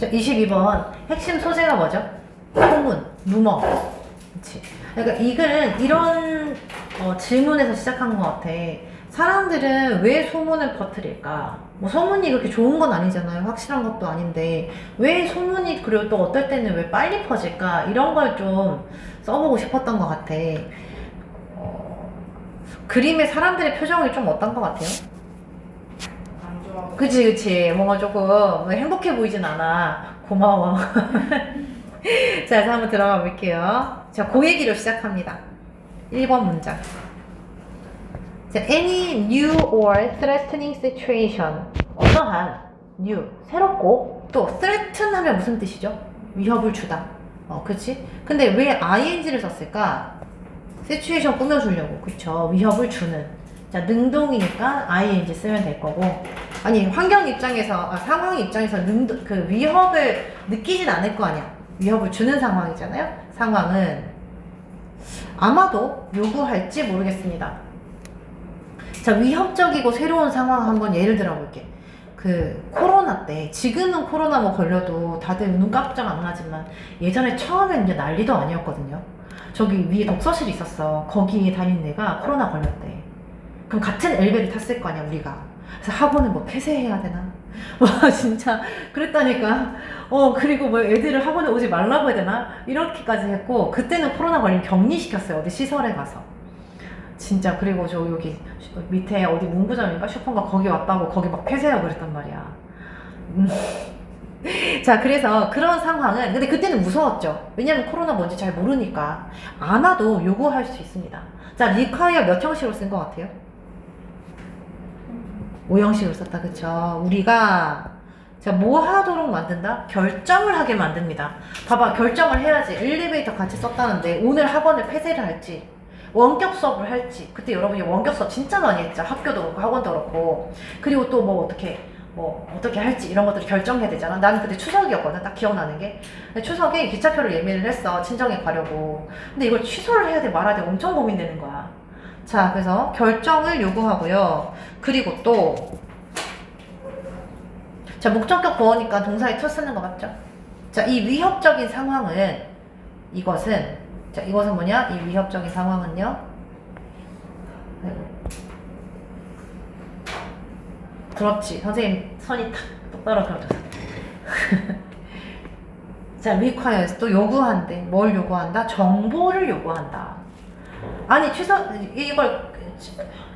자, 22번. 핵심 소재가 뭐죠? 소문, 루머. 그치. 그러니까 이 글은 이런 어, 질문에서 시작한 것 같아. 사람들은 왜 소문을 퍼뜨릴까? 뭐 소문이 그렇게 좋은 건 아니잖아요. 확실한 것도 아닌데 왜 소문이 그리고 또 어떨 때는 왜 빨리 퍼질까? 이런 걸 좀 써보고 싶었던 것 같아. 어, 그림의 사람들의 표정이 좀 어떤 것 같아요? 그치 그치. 뭔가 조금 행복해 보이진 않아. 고마워. 자 그래서 한번 들어가 볼게요. 자그 얘기로 시작합니다. 1번 문장. 자 any new or threatening situation. 어떠한 new 새롭고 또 threaten 하면 무슨 뜻이죠? 위협을 주다. 어 그치? 근데 왜 ing를 썼을까? situation 꾸며주려고. 그쵸? 위협을 주는 자 능동이니까 ing 쓰면 될 거고. 아니 환경 입장에서 아, 상황 입장에서 능동 그 위협을 느끼진 않을 거 아니야. 위협을 주는 상황이잖아요. 상황은. 아마도 요구할지 모르겠습니다. 자 위협적이고 새로운 상황 한번 예를 들어 볼게. 그 코로나 때 지금은 코로나 뭐 걸려도 다들 눈 깜짝 안 하지만 예전에 처음엔 이제 난리도 아니었거든요. 저기 위에 독서실이 있었어. 거기에 다니는 애가 코로나 걸렸대 그럼 같은 엘베를 탔을 거 아니야 우리가. 그래서 학원을 뭐 폐쇄해야 되나? 와 진짜. 그랬다니까. 어 그리고 뭐 애들을 학원에 오지 말라고 해야 되나? 이렇게까지 했고 그때는 코로나 걸리면 격리시켰어요 어디 시설에 가서. 진짜 그리고 저 여기 밑에 어디 문구점인가? 슈퍼인가? 거기 왔다고 거기 막 폐쇄하고 그랬단 말이야. 음. 자 그래서 그런 상황은 근데 그때는 무서웠죠. 왜냐면 코로나 뭔지 잘 모르니까. 아마도 요구할 수 있습니다. 자 리콰이어 몇 형식으로 쓴 것 같아요? 5형식으로 썼다 그쵸? 우리가 자 뭐 하도록 만든다? 결정을 하게 만듭니다. 봐봐 결정을 해야지. 엘리베이터 같이 썼다는데 오늘 학원을 폐쇄를 할지 원격 수업을 할지. 그때 여러분이 원격 수업 진짜 많이 했죠. 학교도 그렇고 학원도 그렇고. 그리고 또 뭐 어떻게 뭐 어떻게 할지 이런 것들을 결정해야 되잖아. 나는 그때 추석이었거든 딱 기억나는 게. 추석에 기차표를 예매를 했어 친정에 가려고. 근데 이걸 취소를 해야 돼 말아야 돼. 엄청 고민되는 거야 자 그래서 결정을 요구하고요 그리고 또 자, 목적격 보어니까 동사에 to 쓰는 거 맞죠? 자, 이 위협적인 상황은 이것은 자, 이것은 뭐냐? 이 위협적인 상황은요. 그렇지. 선생님 선이 탁 똑바로 그려졌어. 자, requires 또 요구한대. 뭘 요구한다? 정보를 요구한다. 아니, 취소 이걸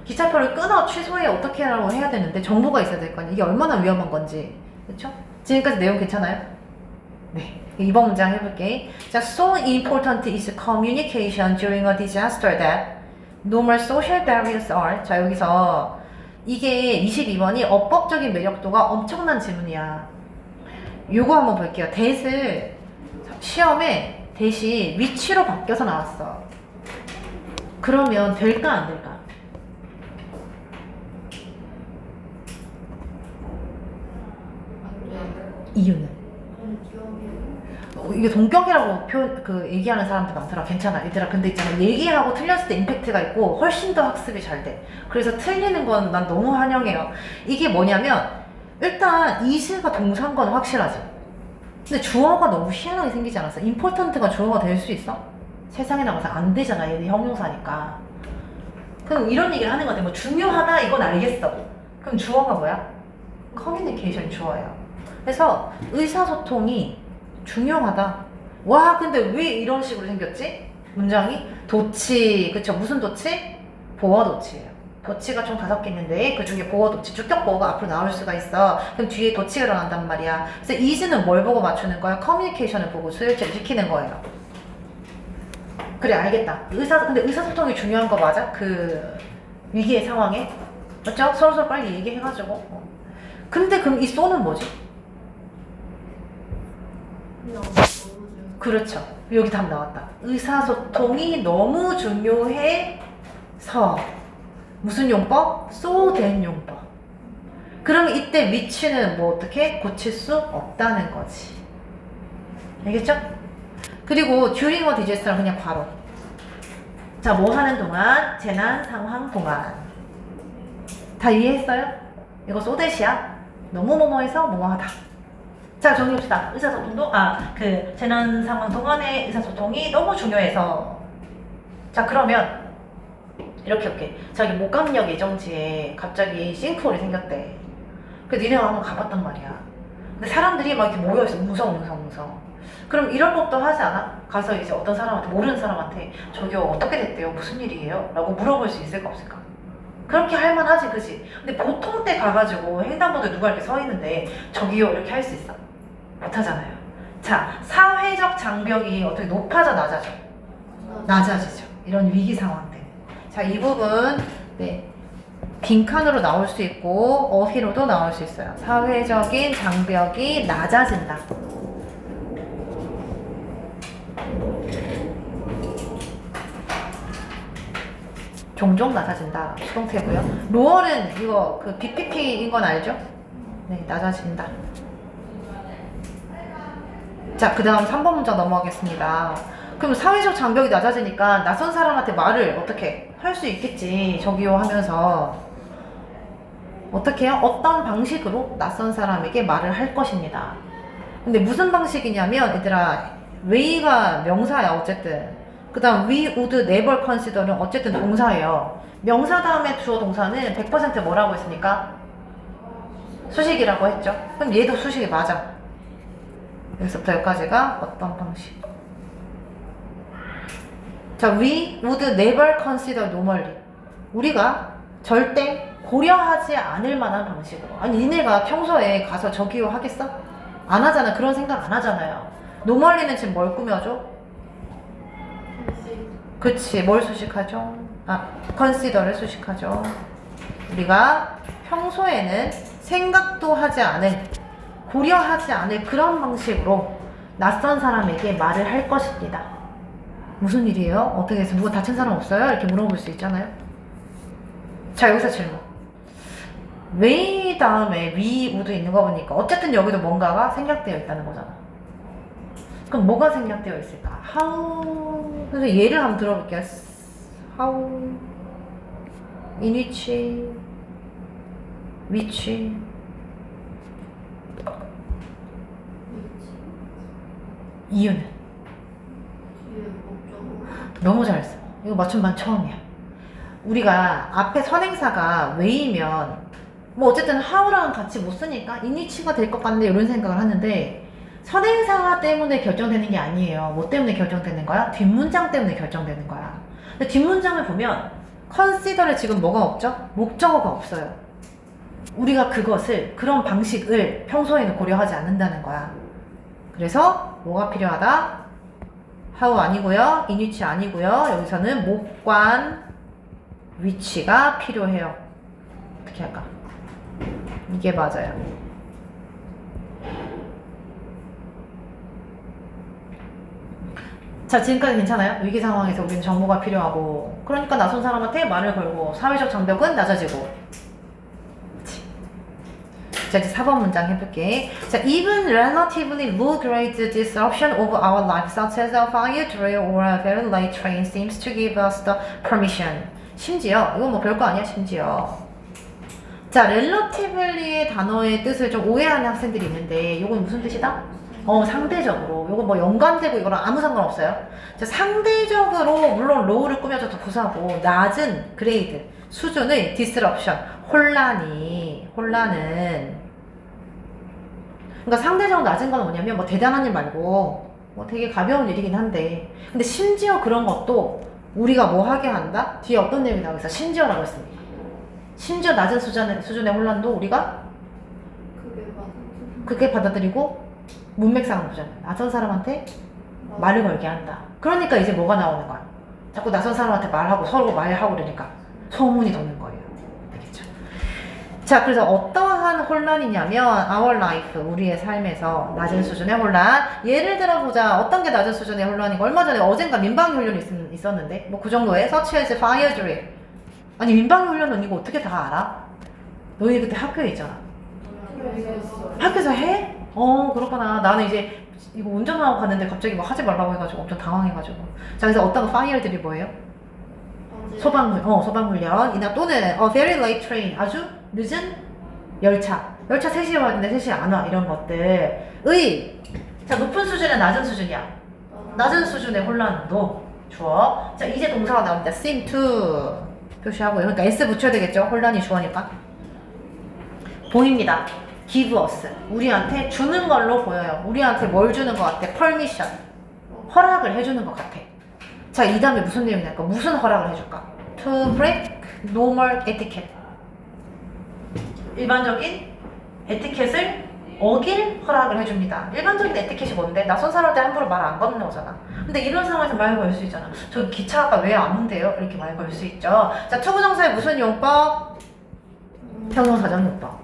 기차표를 끊어 취소해 어떻게 하라고 해야 되는데 정보가 있어야 될 거 아니야. 이게 얼마나 위험한 건지. 그렇죠? 지금까지 내용 괜찮아요? 네. 이번 문장 해볼게. 자, so important is communication during a disaster that normal social barriers are. 자, 여기서 이게 22번이 어법적인 매력도가 엄청난 질문이야. 요거 한번 볼게요. 대을 시험에 대시 위치로 바뀌어서 나왔어. 그러면 될까 안 될까? 이유는? 어, 이게 동격이라고 표, 그 얘기하는 사람들 많더라. 괜찮아. 얘들아. 근데 있잖아. 얘기하고 틀렸을 때 임팩트가 있고 훨씬 더 학습이 잘 돼. 그래서 틀리는 건 난 너무 환영해요. 이게 뭐냐면 일단 이스가 동사인 건 확실하지. 근데 주어가 너무 희한하게 생기지 않았어? 임포턴트가 주어가 될 수 있어? 세상에 나가서 안 되잖아. 얘네 형용사니까. 그럼 이런 얘기를 하는 건데 뭐 중요하다 이건 알겠어. 그럼 주어가 뭐야? 커뮤니케이션 주어예요. 그래서 의사소통이 중요하다. 와, 근데 왜 이런 식으로 생겼지? 문장이 도치, 그쵸? 무슨 도치? 보어 도치예요. 도치가 총 다섯 개 있는데 그 중에 보어 도치, 주격 보어가 앞으로 나올 수가 있어. 그럼 뒤에 도치가 들어간단 말이야. 그래서 이즈는 뭘 보고 맞추는 거야? 커뮤니케이션을 보고 수요일치를 시키는 거예요. 그래, 알겠다. 의사, 근데 의사소통이 중요한 거 맞아? 그 위기의 상황에? 맞죠? 서로 서로 빨리 얘기해가지고. 어. 근데 그럼 이 쏘는 뭐지? 그렇죠. 여기 답 나왔다. 의사소통이 너무 중요해서 무슨 용법? 쏘된 용법. 그러면 이때 위치는 뭐 어떻게 고칠 수 없다는 거지. 알겠죠? 그리고 during a disaster는 그냥 바로. 자, 뭐 하는 동안? 재난 상황 동안. 다 이해했어요? 이거 쏘댓이야. 너무 뭐뭐해서 뭐뭐하다. 자 정리합시다. 의사소통도 아 그 재난 상황 동안의 의사소통이 너무 중요해서 자 그러면 이렇게 이렇게 자기 목감력 예정지에 갑자기 싱크홀이 생겼대. 그 니네가 한번 가봤단 말이야. 근데 사람들이 막 이렇게 모여있어 웅성웅성웅성. 그럼 이런 것도 하지 않아? 가서 이제 어떤 사람한테 모르는 사람한테 저기요 어떻게 됐대요? 무슨 일이에요? 라고 물어볼 수 있을까 없을까? 그렇게 할만하지 그지? 근데 보통 때 가가지고 횡단보도에 누가 이렇게 서 있는데 저기요 이렇게 할 수 있어? 못하잖아요. 자 사회적 장벽이 어떻게 높아져 낮아져? 낮아지죠. 이런 위기 상황 때. 자, 이 부분, 네. 빈칸으로 나올 수 있고, 어휘로도 나올 수 있어요. 사회적인 장벽이 낮아진다. 종종 낮아진다. 수동태고요. 로얼은 이거 그 BPP인 건 알죠? 네, 낮아진다. 자, 그 다음 3번 문장 넘어가겠습니다. 그럼 사회적 장벽이 낮아지니까 낯선 사람한테 말을 어떻게 할 수 있겠지. 저기요 하면서. 어떻게 해요? 어떤 방식으로 낯선 사람에게 말을 할 것입니다. 근데 무슨 방식이냐면, 얘들아, way가 명사야, 어쨌든. 그 다음, we would never consider는 어쨌든 동사예요. 명사 다음에 주어 동사는 100% 뭐라고 했습니까? 수식이라고 했죠. 그럼 얘도 수식이 맞아. 여기서부터 여기까지가 어떤 방식. 자, we would never consider normally. 우리가 절대 고려하지 않을 만한 방식으로. 아니, 니네가 평소에 가서 저기요 하겠어? 안 하잖아. 그런 생각 안 하잖아요. normally는 지금 뭘 꾸며줘? 그치. 뭘 수식하죠? 아, consider를 수식하죠. 우리가 평소에는 생각도 하지 않을, 고려하지 않을 그런 방식으로 낯선 사람에게 말을 할 것입니다. 무슨 일이에요? 어떻게 해서 누가 다친 사람 없어요? 이렇게 물어볼 수 있잖아요. 자 여기서 질문. 왜 다음에 위 우도 있는 거 보니까 어쨌든 여기도 뭔가가 생략되어 있다는 거잖아. 그럼 뭐가 생략되어 있을까? How 그래서 예를 한번 들어볼게요. How in which which 이유는 너무 잘했어. 이거 맞춤반 처음이야. 우리가 앞에 선행사가 왜이면 뭐 어쨌든 how랑 같이 못 쓰니까 인위치가 될 것 같네 이런 생각을 하는데 선행사 때문에 결정되는 게 아니에요. 뭐 때문에 결정되는 거야? 뒷문장 때문에 결정되는 거야. 근데 뒷문장을 보면 consider에 지금 뭐가 없죠? 목적어가 없어요. 우리가 그것을 그런 방식을 평소에는 고려하지 않는다는 거야. 그래서 뭐가 필요하다? how 아니고요. 인위치 아니고요. 여기서는 목관 위치가 필요해요. 어떻게 할까? 이게 맞아요. 자, 지금까지 괜찮아요? 위기 상황에서 우리는 정보가 필요하고, 그러니까 낯선 사람한테 말을 걸고, 사회적 장벽은 낮아지고. 자, 이제 4번 문장 해볼게. 자, even relatively low grade disruption of our life, such as a fire drill or a very late train, seems to give us the permission. 심지어, 이건 뭐 별거 아니야, 심지어. 자, relatively의 단어의 뜻을 좀 오해하는 학생들이 있는데, 이건 무슨 뜻이다? 어, 상대적으로. 요거 뭐 연관되고 이거랑 아무 상관없어요. 자, 상대적으로, 물론 로우를 꾸며줘도 부사고, 낮은 그레이드, 수준의 disruption, 혼란이, 혼란은. 그러니까 상대적으로 낮은 건 뭐냐면, 뭐 대단한 일 말고, 뭐 되게 가벼운 일이긴 한데, 근데 심지어 그런 것도 우리가 뭐 하게 한다? 뒤에 어떤 내용이 나오고 있어? 심지어라고 했습니다. 심지어 낮은 수준의, 수준의 혼란도 우리가 그렇게 받아들이고 문맥상으로 보잖아요. 낯선 사람한테 말을 걸게 한다. 그러니까 이제 뭐가 나오는 거야? 자꾸 낯선 사람한테 말하고 서로 말하고 그러니까 소문이 도는 거예요. 알겠죠? 자, 그래서 어떠한 혼란이냐면 our life, 우리의 삶에서 낮은 수준의 혼란. 예를 들어보자. 어떤 게 낮은 수준의 혼란이고 얼마 전에 어젠가 민방위 훈련이 있, 있었는데 뭐 그 정도에 such as fire drill. 아니 민방위 훈련은 이거 어떻게 다 알아? 너희 그때 학교에 있잖아. 학교에서 해? 어 그렇구나 나는 이제 이거 운전하고 갔는데 갑자기 막 하지 말라고 해가지고 엄청 당황해가지고 자 그래서 어떤 파이어들이 뭐예요? 소방훈 어 소방훈련 이나 또는 a very late train 아주 늦은 열차 열차 3시에 왔는데 3시에 안 와. 이런 것들의 자 높은 수준이야 낮은 수준이야? 낮은 수준의 혼란도 주어. 자 이제 동사가 나옵니다. seem to 표시하고요. 그러니까 s 붙여야 되겠죠. 혼란이 주어니까. 보입니다. Us. 우리한테 주는 걸로 보여요. 우리한테 뭘 주는 것 같아? permission. 허락을 해주는 것 같아. 자, 이 다음에 무슨 내용이 날까? 무슨 허락을 해줄까? To break normal etiquette. 일반적인 에티켓을 어길 허락을 해줍니다. 일반적인 에티켓이 뭔데? 낯선 사람한테 함부로 말안 건너오잖아. 근데 이런 상황에서 말 걸 수 있잖아. 저 기차가 왜 안 온대요? 이렇게 말 걸 수 있죠. 자, 투부정사의 무슨 용법? 평형사전 용법.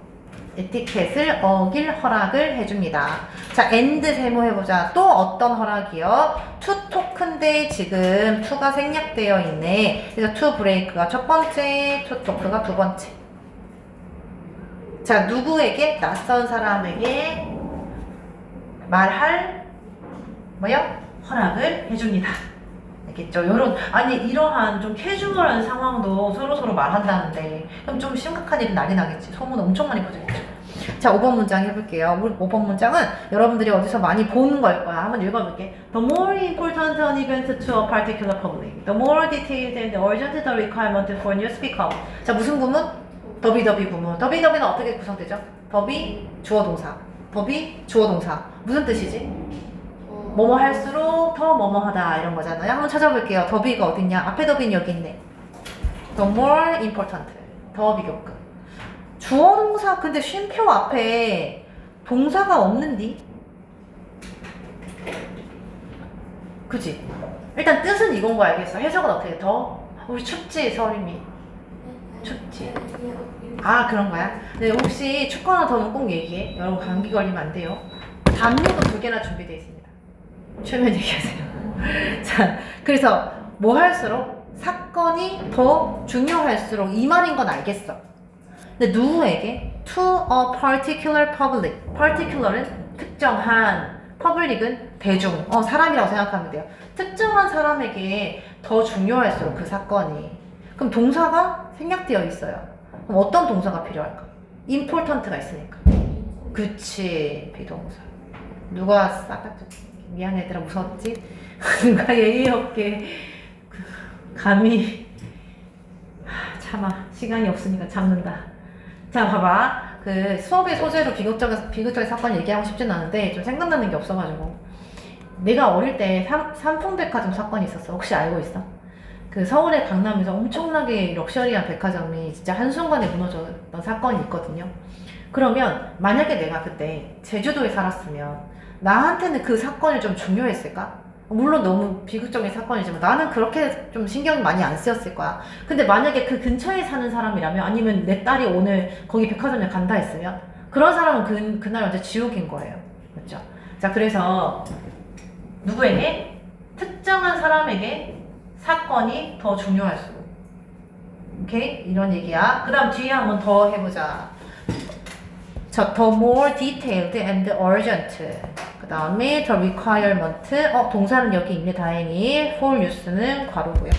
에티켓을 어길 허락을 해줍니다. 자, end 세모해보자. 또 어떤 허락이요? to 토크인데 지금 to가 생략되어 있네. 그래서 to break가 첫 번째, to talk가 두 번째. 자, 누구에게? 낯선 사람에게 말할 뭐요? 허락을 해줍니다. 알겠죠? 요런 아니 이러한 좀 캐주얼한 상황도 서로 서로 말한다는데 그럼 좀 심각한 일이 난리 나겠지. 소문 엄청 많이 퍼지겠죠. 자, 5번 문장 해볼게요. 우리 5번 문장은 여러분들이 어디서 많이 보는 걸 거야. 한번 읽어볼게. The more important an event to a particular public, the more detailed and urgent the requirement for news become. 자, 무슨 구문? 더비 더비 구문. 더비 더비는 어떻게 구성되죠? 더비 주어 동사. 더비 주어 동사. 무슨 뜻이지? 뭐뭐 할수록 더 뭐뭐하다 이런 거잖아요. 한번 찾아볼게요. 더비가 어딨냐? 앞에 더비는 여기 있네. The more important. 더 비교급. 주어 동사 근데 쉼표 앞에 동사가 없는디? 그지? 일단 뜻은 이건 거 알겠어. 해석은 어떻게 해? 더? 우리 춥지 서림이. 춥지. 아 그런 거야? 네 혹시 춥거나 더우면 꼭 얘기해. 여러분 감기 걸리면 안 돼요. 담요도 두 개나 준비되어 있습니다. 최면 얘기하세요. 자, 그래서 뭐 할수록 사건이 더 중요할수록 이 말인 건 알겠어. 근데 누구에게? To a particular public. particular은 특정한, public은 대중, 어, 사람이라고 생각하면 돼요. 특정한 사람에게 더 중요할수록 그 사건이. 그럼 동사가 생략되어 있어요. 그럼 어떤 동사가 필요할까? important가 있으니까. 그치, 비동사. 누가 싸가지 미안해 얘들아 무서웠지? 누가 예의 없게 그, 감히 하, 참아 시간이 없으니까 참는다 자 봐봐 그 수업의 소재로 비극적인 비극적인 사건 얘기하고 싶진 않은데 좀 생각나는 게 없어가지고 내가 어릴 때 삼, 삼풍백화점 사건이 있었어 혹시 알고 있어? 그 서울의 강남에서 엄청나게 럭셔리한 백화점이 진짜 한순간에 무너졌던 사건이 있거든요 그러면 만약에 내가 그때 제주도에 살았으면 나한테는 그 사건이 좀 중요했을까? 물론 너무 비극적인 사건이지만 나는 그렇게 좀 신경 많이 안 쓰였을 거야. 근데 만약에 그 근처에 사는 사람이라면 아니면 내 딸이 오늘 거기 백화점에 간다 했으면 그런 사람은 그, 그날 완전 지옥인 거예요. 그렇죠? 자, 그래서 누구에게? 특정한 사람에게 사건이 더 중요할수록. 오케이? 이런 얘기야. 그 다음 뒤에 한번 더 해보자. 자, the more detailed and urgent. 그 다음에 the requirement. 어, 동사는 여기 있네, 다행히. for news는 괄호고요.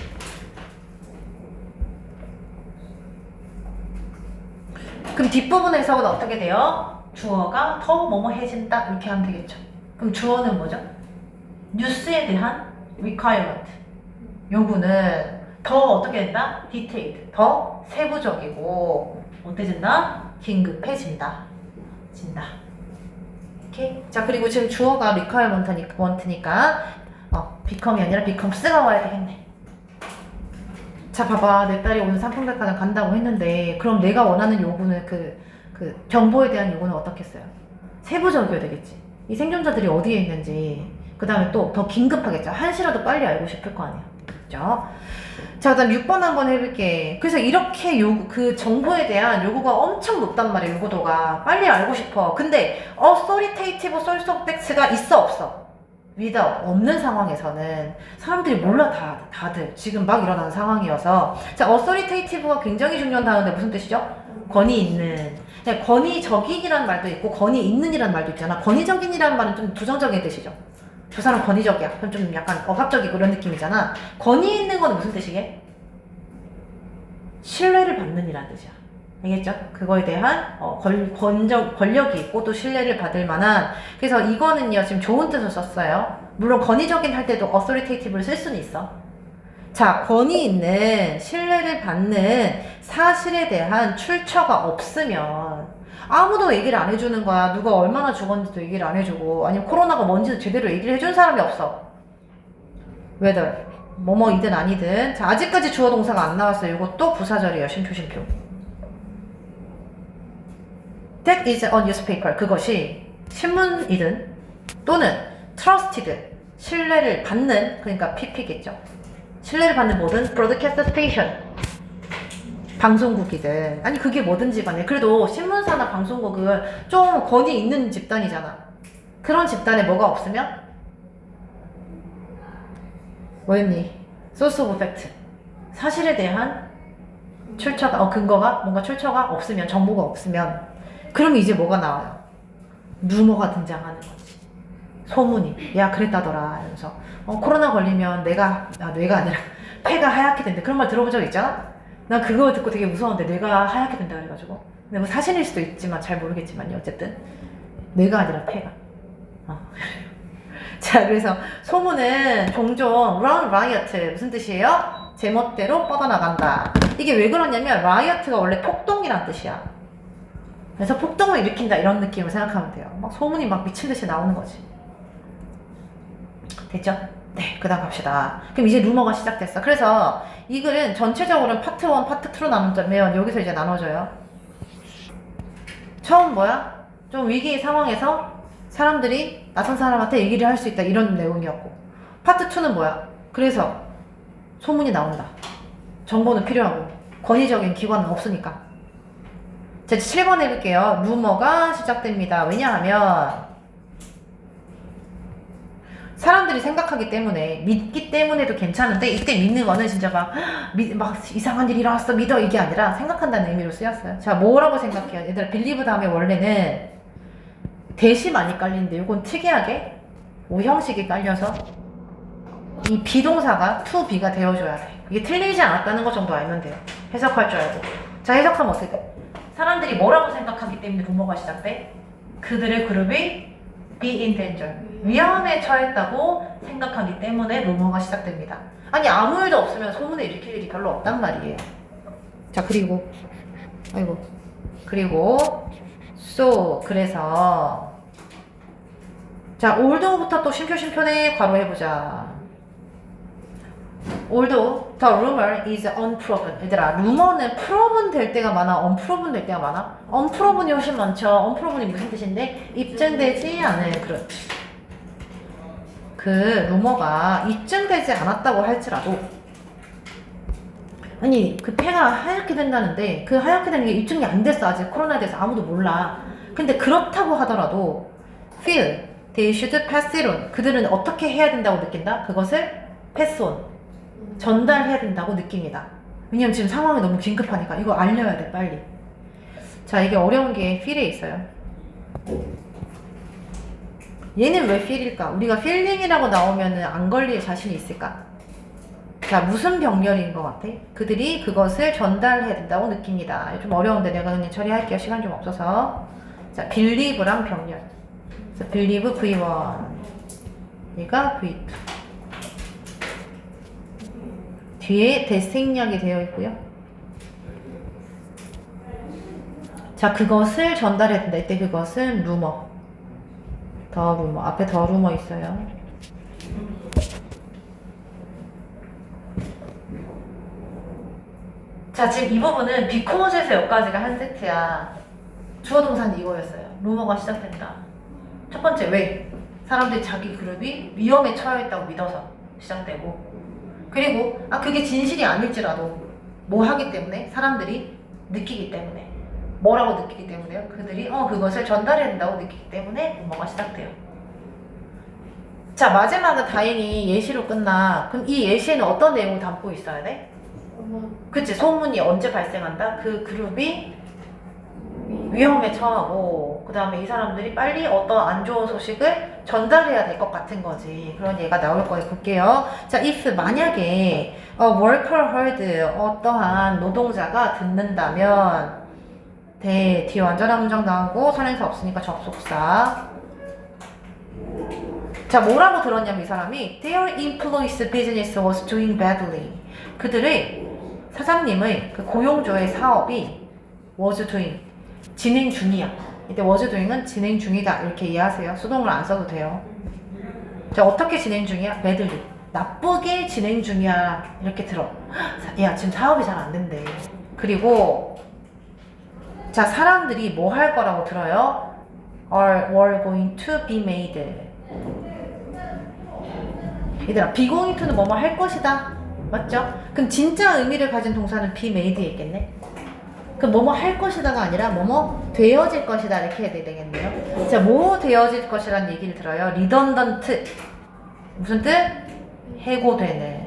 그럼 뒷부분 해석은 어떻게 돼요? 주어가 더 뭐뭐해진다 이렇게 하면 되겠죠. 그럼 주어는 뭐죠? 뉴스에 대한 requirement. 요구는 더 어떻게 된다? detailed. 더 세부적이고 어때진다? 긴급해진다. 진다. 오케이. 자 그리고 지금 주어가 requirement니까 어, become이 아니라 becomes가 와야 되겠네. 자 봐봐 내 딸이 오늘 삼풍백화점 간다고 했는데 그럼 내가 원하는 요구는 그, 그 정보에 대한 요구는 어떻겠어요? 세부적이어야 되겠지. 이 생존자들이 어디에 있는지 그 다음에 또 더 긴급하겠죠. 한시라도 빨리 알고 싶을 거 아니야. 그죠? 자, 그다음 6번 한번 해볼게. 그래서 이렇게 요구, 그 정보에 대한 요구가 엄청 높단 말이에요, 요구도가. 빨리 알고 싶어. 근데, source of facts가 있어, 없어? without, 없는 상황에서는 사람들이 몰라, 다, 다들. 지금 막 일어나는 상황이어서. 자, authoritative가 굉장히 중요한 단어인데 무슨 뜻이죠? 권위 있는. 네, 권위적인이라는 말도 있고, 권위 있는이라는 말도 있잖아. 권위적인이라는 말은 좀 부정적인 뜻이죠. 저 사람 권위적이야. 그럼 좀 약간 억압적이고 그런 느낌이잖아. 권위 있는 건 무슨 뜻이게? 신뢰를 받는 이라는 뜻이야. 알겠죠? 그거에 대한 어, 권, 권적, 권력이 있고 또 신뢰를 받을 만한 그래서 이거는요 지금 좋은 뜻을 썼어요 물론 권위적인 할 때도 authoritative 쓸 수는 있어 자 권위 있는 신뢰를 받는 사실에 대한 출처가 없으면 아무도 얘기를 안 해주는 거야. 누가 얼마나 죽었는지도 얘기를 안 해주고. 아니면 코로나가 뭔지도 제대로 얘기를 해준 사람이 없어. Whether 뭐뭐이든 아니든. 자 아직까지 주어 동사가 안 나왔어요. 이것도 부사절이에요. 쉼표. That is a newspaper. 그것이 신문이든 또는 trusted 신뢰를 받는 그러니까 PP겠죠. 신뢰를 받는 모든 broadcast station 방송국이든 아니 그게 뭐든지 간에 그래도 신문사나 방송국은 좀 권위 있는 집단이잖아. 그런 집단에 뭐가 없으면 뭐였니? source of fact 사실에 대한 출처가 어 근거가 뭔가 출처가 없으면 정보가 없으면 그럼 이제 뭐가 나와요? 루머가 등장하는 거지. 소문이. 야, 그랬다더라. 이러면서. 어, 코로나 걸리면 내가, 아, 뇌가 아니라, 폐가 하얗게 된다. 그런 말 들어본 적 있잖아? 난 그거 듣고 되게 무서운데, 뇌가 하얗게 된다. 그래가지고. 근데 뭐 사실일 수도 있지만, 잘 모르겠지만요. 어쨌든. 뇌가 아니라 폐가. 어. 자, 그래서 소문은 종종 run riot. 무슨 뜻이에요? 제멋대로 뻗어나간다. 이게 왜 그러냐면, riot가 원래 폭동이란 뜻이야. 그래서 폭동을 일으킨다 이런 느낌을 생각하면 돼요. 막 소문이 막 미친 듯이 나오는 거지. 됐죠? 네, 그 다음 갑시다. 그럼 이제 루머가 시작됐어. 그래서 이 글은 전체적으로는 파트 1, 파트 2로 나누자면 여기서 이제 나눠져요. 처음 뭐야? 좀 위기 상황에서 사람들이 낯선 사람한테 얘기를 할 수 있다 이런 내용이었고 파트 2는 뭐야? 그래서 소문이 나온다. 정보는 필요하고 권위적인 기관은 없으니까 자, 7번 해볼게요. 루머가 시작됩니다. 왜냐하면 사람들이 생각하기 때문에 믿기 때문에도 괜찮은데 이때 믿는 거는 진짜 막, 믿, 막 이상한 일이 일어났어 믿어 이게 아니라 생각한다는 의미로 쓰였어요. 자 뭐라고 생각해요? 얘들아 빌리브 다음에 원래는 대시 많이 깔리는데 이건 특이하게 오형식이 깔려서 이 비동사가 to be가 되어줘야 돼. 이게 틀리지 않았다는 것 정도 알면 돼요. 해석할 줄 알고. 자 해석하면 어떻게 돼? 사람들이 뭐라고 생각하기 때문에 루머가 시작돼? 그들의 그룹이 be in danger. 위험에 처했다고 생각하기 때문에 루머가 시작됩니다. 아니 아무 일도 없으면 소문을 일으킬 일이 별로 없단 말이에요. 자 그리고 아이고 그리고 so 그래서 자 올드부터 또 심표 심표네 괄호 해보자. Although the rumor is unproven. 얘들아, 루머는 proven 될 때가 많아, unproven 될 때가 많아? unproven이 훨씬 많죠. unproven이 무슨 뜻인데? 입증되지 않은 그런. 그 루머가 입증되지 않았다고 할지라도 아니 그 폐가 하얗게 된다는데 그 하얗게 되는 게 입증이 안 됐어 아직 코로나에 대해서 아무도 몰라 근데 그렇다고 하더라도 feel they should pass it on 그들은 어떻게 해야 된다고 느낀다 그것을 pass on 전달해야 된다고 느낍니다. 왜냐면 지금 상황이 너무 긴급하니까 이거 알려야 돼 빨리. 자 이게 어려운 게 feel에 있어요. 얘는 왜 feel일까? 우리가 feeling이라고 나오면은 안 걸릴 자신이 있을까? 자 무슨 병렬인 것 같아? 그들이 그것을 전달해야 된다고 느낍니다. 좀 어려운데 내가 그냥 처리할게요. 시간 좀 없어서. 자 believe랑 병렬. 그래서 believe V1 얘가 V2 뒤에 대생략이 되어 있고요. 자, 그것을 전달해야 된다. 이때 그것은 루머. 더 루머. 앞에 더 루머 있어요. 자, 지금 이 부분은 비코즈에서 여기까지가 한 세트야. 주어 동사는 이거였어요. 루머가 시작된다. 첫 번째, 왜? 사람들이 자기 그룹이 위험에 처해있다고 믿어서 시작되고, 그리고 아 그게 진실이 아닐지라도 뭐 하기 때문에 사람들이 느끼기 때문에 뭐라고 느끼기 때문에요? 그들이 어 그것을 전달해야 된다고 느끼기 때문에 뭐가 시작돼요. 자 마지막은 다행히 예시로 끝나. 그럼 이 예시에는 어떤 내용을 담고 있어야 돼? 그치 소문이 언제 발생한다? 그 그룹이 위험에 처하고 그 다음에 이 사람들이 빨리 어떤 안 좋은 소식을 전달해야 될 것 같은 거지 그런 예가 나올 거예요 볼게요 자 if 만약에 어, worker heard 어떠한 노동자가 듣는다면 대 뒤에 완전한 문장 나오고 선행사 없으니까 접속사. 자, 뭐라고 들었냐면 이 사람이 Their employees business was doing badly. 그들의 사장님의 그 고용주의 사업이 was doing 진행 중이야. 이때 was doing은 진행 중이다 이렇게 이해하세요. 수동을 안 써도 돼요. 자, 어떻게 진행 중이야? badly. 나쁘게 진행 중이야 이렇게 들어. 야 지금 사업이 잘 안 된대. 그리고 자 사람들이 뭐 할 거라고 들어요? are were going to be made. 얘들아, be going to는 뭐뭐 할 것이다. 맞죠? 그럼 진짜 의미를 가진 동사는 be made에 있겠네? 그럼 뭐뭐 할 것이다가 아니라 뭐뭐 되어질 것이다 이렇게 해야 되겠네요. 자, 뭐 되어질 것이라는 얘기를 들어요. redundant. 무슨 뜻? 해고되는.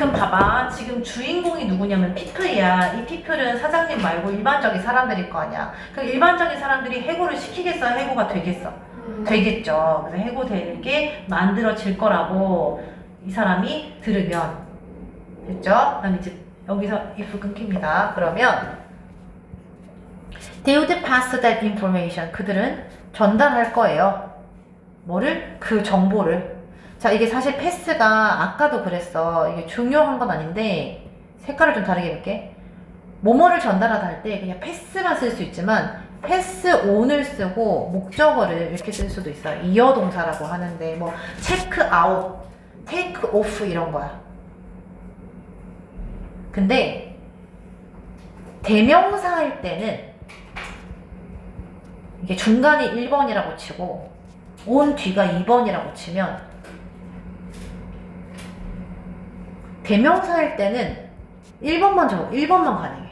그럼 봐봐. 지금 주인공이 누구냐면 피플이야. 이 피플은 사장님 말고 일반적인 사람들일 거 아니야. 그럼 일반적인 사람들이 해고를 시키겠어? 해고가 되겠어? 되겠죠. 그래서 해고되게 만들어질 거라고 이 사람이 들으면 됐죠? 그다음 이제 여기서 if 끊깁니다. 그러면 they would pass that information. 그들은 전달할 거예요. 뭐를? 그 정보를. 자, 이게 사실 패스가 아까도 그랬어. 이게 중요한 건 아닌데 색깔을 좀 다르게 해볼게. 뭐뭐를 전달하다 할 때 그냥 패스만 쓸 수 있지만 패스 온을 쓰고 목적어를 이렇게 쓸 수도 있어요. 이어 동사라고 하는데 뭐 체크 아웃, 테이크 오프 이런 거야. 근데 대명사일 때는 이게 중간이 1번이라고 치고 온 뒤가 2번이라고 치면 대명사일 때는 1번만 적어 1번만 가능해.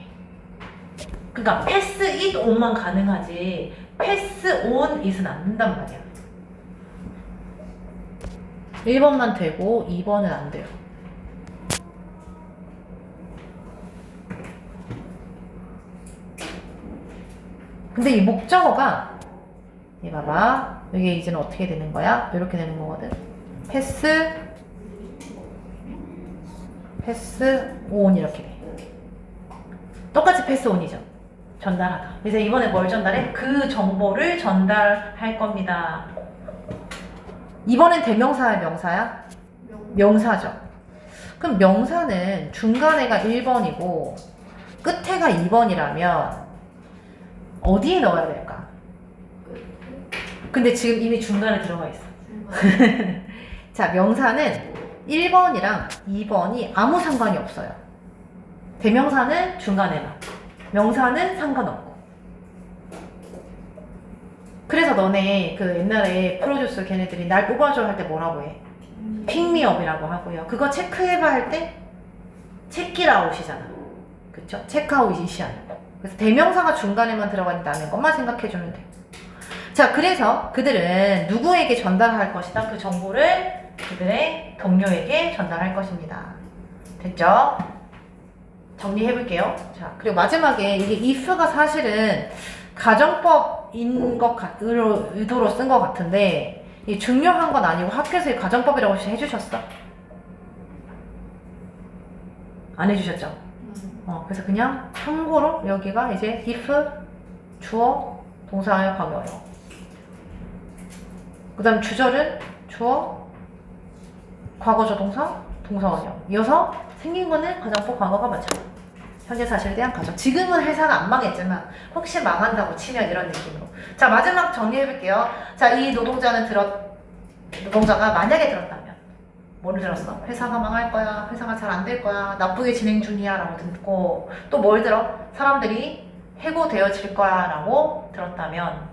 그러니까 패스 잇 온만 가능하지 패스 온 잇은 안 된단 말이야. 1번만 되고 2번은 안 돼요. 근데 이 목적어가 이 봐봐 이게 이제는 어떻게 되는 거야? 이렇게 되는 거거든. 패스 패스 온 이렇게 돼. 똑같이 패스 온이죠. 전달하다. 그래서 이번에 뭘 전달해? 그 정보를 전달할 겁니다. 이번엔 대명사야, 명사야? 명사죠. 그럼 명사는 중간에가 1번이고 끝에가 2번이라면 어디에 넣어야 될까? 근데 지금 이미 중간에 들어가 있어. 자, 명사는 1번이랑 2번이 아무 상관이 없어요. 대명사는 중간에만. 명사는 상관없고. 그래서 너네 그 옛날에 프로듀스 걔네들이 날 뽑아줘 할 때 뭐라고 해? 픽미업이라고 하고요. 그거 체크해봐 할 때 체키라웃이잖아. 그쵸? 체크아웃이 아니고. 그래서 대명사가 중간에만 들어가 있다는 것만 생각해주면 돼. 자, 그래서 그들은 누구에게 전달할 것이다? 그 정보를 그들의 동료에게 전달할 것입니다. 됐죠? 정리해 볼게요. 자, 그리고 마지막에 이게 if가 사실은 가정법인 것 같, 의로, 의도로 쓴 것 같은데, 이 중요한 건 아니고 학교에서 이 가정법이라고 해주셨어? 안 해주셨죠? 어, 그래서 그냥 참고로 여기가 이제 if, 주어, 동사의 과거예요. 그 다음 주절은 주어, 과거조 동사, 동사원형. 이어서 생긴 거는 가정법 과거가 맞죠. 현재 사실에 대한 가정. 지금은 회사가 안 망했지만 혹시 망한다고 치면 이런 느낌으로. 자 마지막 정리해볼게요. 자 이 노동자는 들었 노동자가 만약에 들었다면 뭐를 들었어? 회사가 망할 거야. 회사가 잘 안 될 거야. 나쁘게 진행 중이야라고 듣고 또 뭘 들어? 사람들이 해고되어질 거야라고 들었다면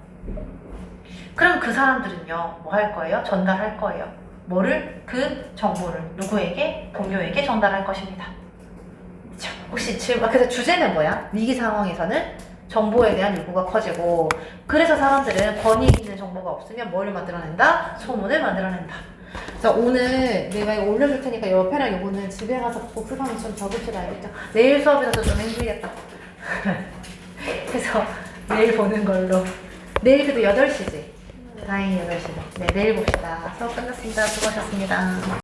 그럼 그 사람들은요 뭐 할 거예요? 전달할 거예요. 뭐를 그 정보를 누구에게 동료에게 전달할 것입니다. 그쵸? 혹시 질문 그래서 주제는 뭐야? 위기 상황에서는 정보에 대한 요구가 커지고 그래서 사람들은 권위 있는 정보가 없으면 뭐를 만들어낸다? 소문을 만들어낸다. 그래서 오늘 내가 이거 올려줄 테니까 옆에랑 요거는 집에 가서 복습하면 좀 적읍시다 알겠죠? 내일 수업이라서 좀 힘들겠다. 그래서 내일 보는 걸로. 내일 그래도 8시지? 다행히 8시네. 네, 내일 봅시다. 수업 끝났습니다. 수고하셨습니다.